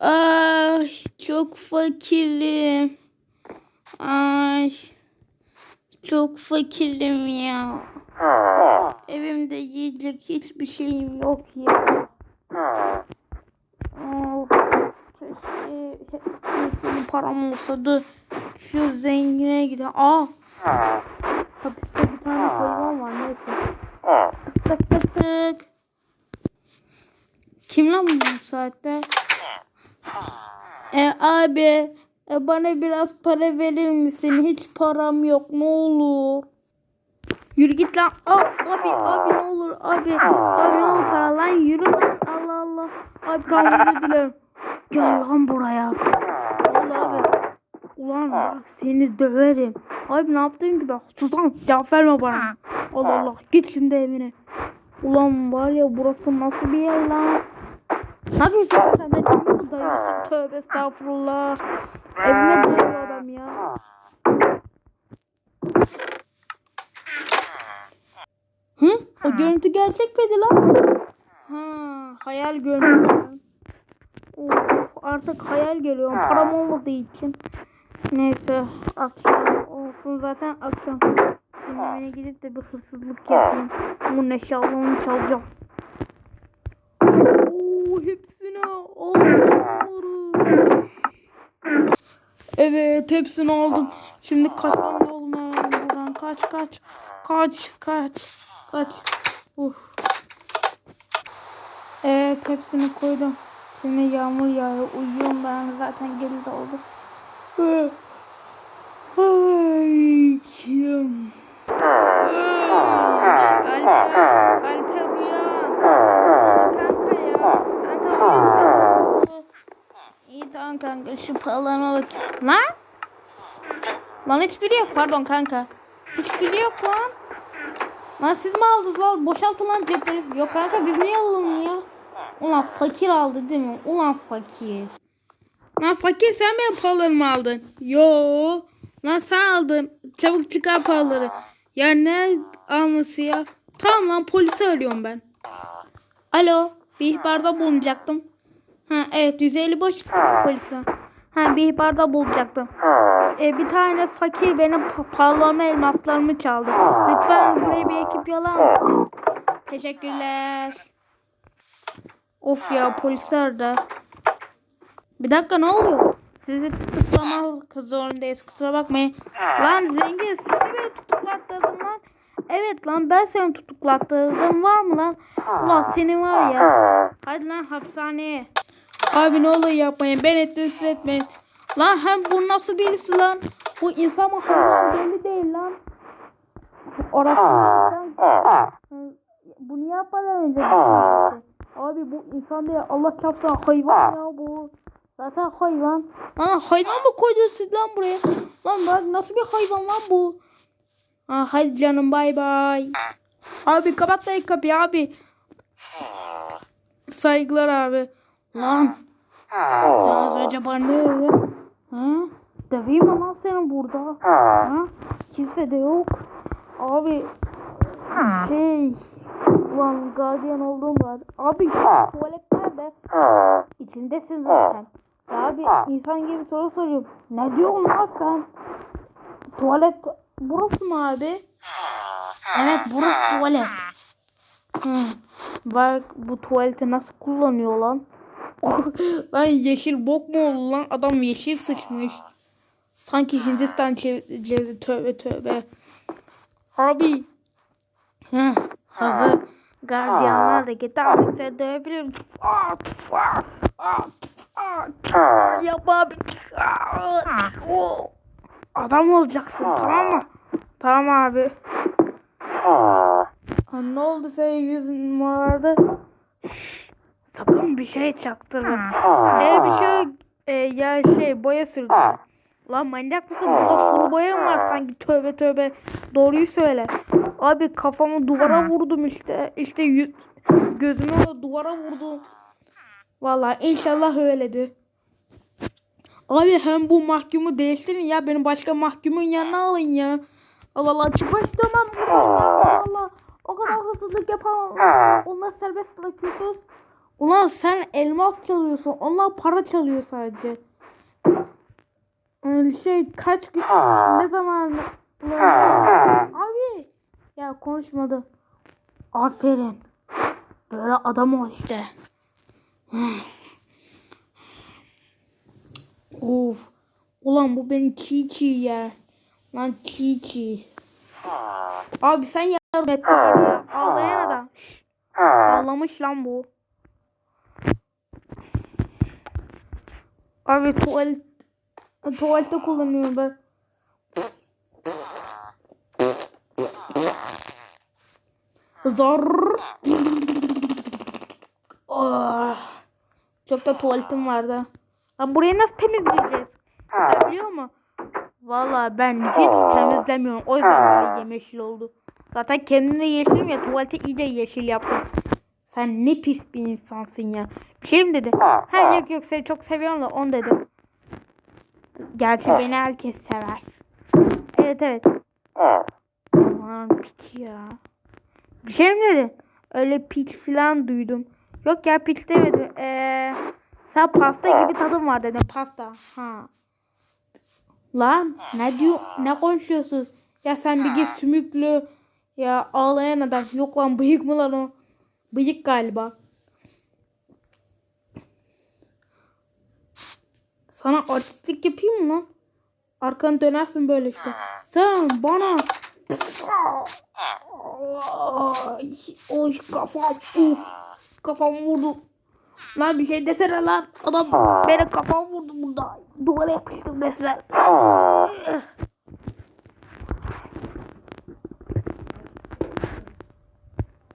Ay çok fakirim. Ay çok fakirim ya. Evimde yiyecek hiçbir şeyim yok ya. Of, keşke senin param olsa da şu zengine gider. Aa, hapiste bir tane hayvan var neyse. Tık tık tık. Kim lan bu saatte? E abi e, bana biraz para verir misin? Hiç param yok ne olur. Yürü git lan. Aa, abi abi ne olur abi. Abi ne olur lan yürü lan. Allah Allah. Abi özür dilerim. Gel lan buraya. Allah abi. Ulan bak seni döverim. Abi ne yaptın ki ben? Sus lan cevap verme bana. Allah Allah git şimdi evine. Ulan var ya burası nasıl bir yer lan? Ne yapıyorsun sen de kim buradaymışsın? Tövbe estağfurullah. Evime dönüyor adam ya. Hı? O görüntü gerçek miydi lan? Ha, hayal görmüşüm. Of, artık hayal görüyorum. Param olmadığı için. Neyse akşam olsun zaten akşam. Şimdi gidip de bir hırsızlık yapayım. Bunun eşyalarını çalacağım. Evet hepsini aldım. Şimdi kaçmam lazım buradan. Kaç kaç. Kaç kaç. Kaç. Uf. Evet hepsini koydum. Şimdi yağmur yağıyor. Uyuyorum ben zaten geri de oldu. Ay kim? Kanka şu paralarıma bak. Lan? Lan hiçbiri yok pardon kanka. Hiçbiri yok lan. Lan siz mi aldınız lan? Boşaltın lan cepleri. Yok kanka biz niye alalım ya? Ulan fakir aldı değil mi? Ulan fakir. Lan fakir sen benim paralarımı aldın. Yo. Lan sen aldın. Çabuk çıkar paraları. Ya ne alması ya? Tamam lan polisi arıyorum ben. Alo. Bir ihbarda bulunacaktım. Ha evet 150 boş polis var. Ha bir ihbarda bulacaktım. E, bir tane fakir benim pa- paralarımı elmaslarımı çaldı. Lütfen buraya bir ekip mısınız? Teşekkürler. Of ya polis arada. Bir dakika ne oluyor? Sizi tutuklamak zorundayız kusura bakmayın. Lan zengin sen de beni tutuklattırdın lan. Evet lan ben seni tutuklattırdım var mı lan? Ulan senin var ya. Hadi lan hapishaneye. Abi ne olur yapmayın. Ben ettim siz etmeyin. Lan hem bu nasıl birisi lan? Bu insan mı belli değil lan. Orası insan. Bunu yapmadan önce. Abi bu insan değil. Allah çarpsın hayvan ya bu. Zaten hayvan. Lan hayvan mı koydunuz siz lan buraya? Lan bak nasıl bir hayvan lan bu? Ha, hadi canım bay bay. Abi kapat da kapıyı abi. Saygılar abi. Lan. Sen az önce bana ne dedin? Ha? Döveyim mi lan seni burada? Ha? Kimse de yok. Abi. Şey. Ulan gardiyan olduğum var. Abi tuvalet nerede? İçindesin zaten. Abi insan gibi soru soruyorum. Ne diyorsun lan sen? Tuvalet burası mı abi? Evet burası tuvalet. Hı. Bak bu tuvaleti nasıl kullanıyor lan? lan yeşil bok mu oldu lan? Adam yeşil sıçmış. Sanki Hindistan cev- cevizi tövbe tövbe. Abi. Heh, hazır. Gardiyanlar da git abi sen dövebilirim. Yapma abi. Adam olacaksın tamam mı? Tamam abi. Ha, ne oldu senin yüzün morardı? Sakın bir şey çaktırma. Ee bir şey. Ee, ya şey boya sürdüm. Lan manyak mısın? Burada sulu boya mı var sanki? Tövbe tövbe. Doğruyu söyle. Abi kafamı duvara vurdum işte. İşte yüz, gözümü duvara vurdum. Vallahi inşallah öyledir. Abi hem bu mahkumu değiştirin ya. Beni başka mahkumun yanına alın ya. Allah Allah çıkmak istemem. Allah Allah. O kadar hırsızlık yapamam. Onları serbest bırakıyorsunuz. Ulan sen elmas çalıyorsun. Onlar para çalıyor sadece. Öyle şey kaç gün ne zaman abi ya konuşmadı. Aferin. Böyle adam ol işte. of. Ulan bu beni çiğ çiğ yer. Lan çiğ çiğ. Abi sen yardım et. Ağlayan adam. Ağlamış lan bu. Abi tuvalet tuvalette kullanıyorum ben. Zar. Oh. Çok da tuvaletim vardı. Lan burayı nasıl temizleyeceğiz? Sen biliyor musun? Valla ben hiç temizlemiyorum. O yüzden böyle oldu. Zaten kendine yeşilim ya tuvalete iyice yeşil yaptım. Sen ne pis bir insansın ya. Bir şey mi dedi? Ha yok yok seni çok seviyorum da on dedim. Gerçi beni herkes sever. Evet evet. Aman piç ya. Bir şey mi dedi? Öyle piç falan duydum. Yok ya piç demedim. Ee, sen pasta gibi tadın var dedim. Pasta. Ha. Lan ne diyor ne konuşuyorsun? Ya sen bir git sümüklü ya ağlayan adam. Yok lan bıyık mı lan o? Bıyık galiba. Sana artistlik yapayım mı lan? Arkanı dönersin böyle işte. Sen bana Ay, oy kafam uf, kafam vurdu. Lan bir şey desene lan. Adam benim kafam vurdu burada. Duvara yapıştım resmen.